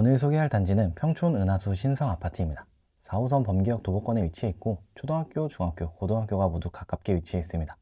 오늘 소개할 단지는 평촌 은하수 신성 아파트입니다. 4호선 범기역 도보권에 위치해 있고 초등학교, 중학교, 고등학교가 모두 가깝게 위치해 있습니다.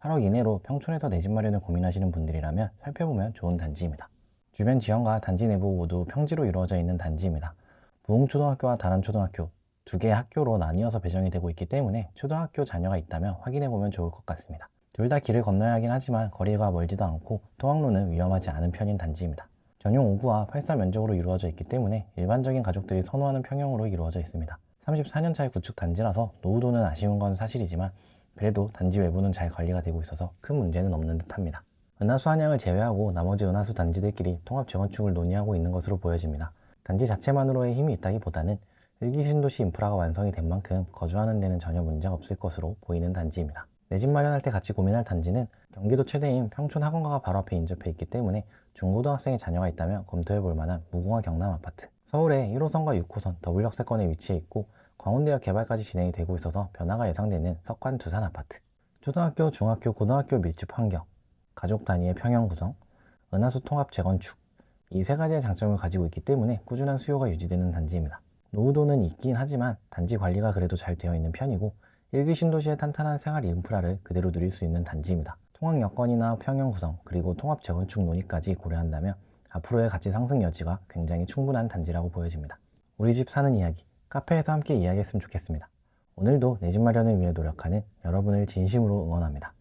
8억 이내로 평촌에서 내 집 마련을 고민하시는 분들이라면 살펴보면 좋은 단지입니다. 주변 지형과 단지 내부 모두 평지로 이루어져 있는 단지입니다. 부흥초등학교와 다란초등학교 두 개의 학교로 나뉘어서 배정이 되고 있기 때문에 초등학교 자녀가 있다면 확인해 보면 좋을 것 같습니다. 둘 다 길을 건너야 하긴 하지만 거리가 멀지도 않고 통학로는 위험하지 않은 편인 단지입니다. 전용 5구와 8사 면적으로 이루어져 있기 때문에 일반적인 가족들이 선호하는 평형으로 이루어져 있습니다. 34년 차의 구축 단지라서 노후도는 아쉬운 건 사실이지만 그래도 단지 외부는 잘 관리가 되고 있어서 큰 문제는 없는 듯합니다. 은하수 한양을 제외하고 나머지 은하수 단지들끼리 통합 재건축을 논의하고 있는 것으로 보여집니다. 단지 자체만으로의 힘이 있다기보다는 일기 신도시 인프라가 완성이 된 만큼 거주하는 데는 전혀 문제가 없을 것으로 보이는 단지입니다. 내 집 마련할 때 같이 고민할 단지는 경기도 최대인 평촌 학원가가 바로 앞에 인접해 있기 때문에 중고등학생의 자녀가 있다면 검토해 볼 만한 무궁화 경남 아파트. 서울의 1호선과 6호선 더블 역세권에 위치해 있고 광운대역 개발까지 진행이 되고 있어서 변화가 예상되는 석관 두산 아파트. 초등학교, 중학교, 고등학교 밀집 환경, 가족 단위의 평형 구성, 은하수 통합 재건축 이 세 가지의 장점을 가지고 있기 때문에 꾸준한 수요가 유지되는 단지입니다. 노후도는 있긴 하지만 단지 관리가 그래도 잘 되어 있는 편이고 일기 신도시의 탄탄한 생활 인프라를 그대로 누릴 수 있는 단지입니다. 통학 여건이나 평형 구성 그리고 통합 재건축 논의까지 고려한다면 앞으로의 가치 상승 여지가 굉장히 충분한 단지라고 보여집니다. 우리 집 사는 이야기 카페에서 함께 이야기했으면 좋겠습니다. 오늘도 내 집 마련을 위해 노력하는 여러분을 진심으로 응원합니다.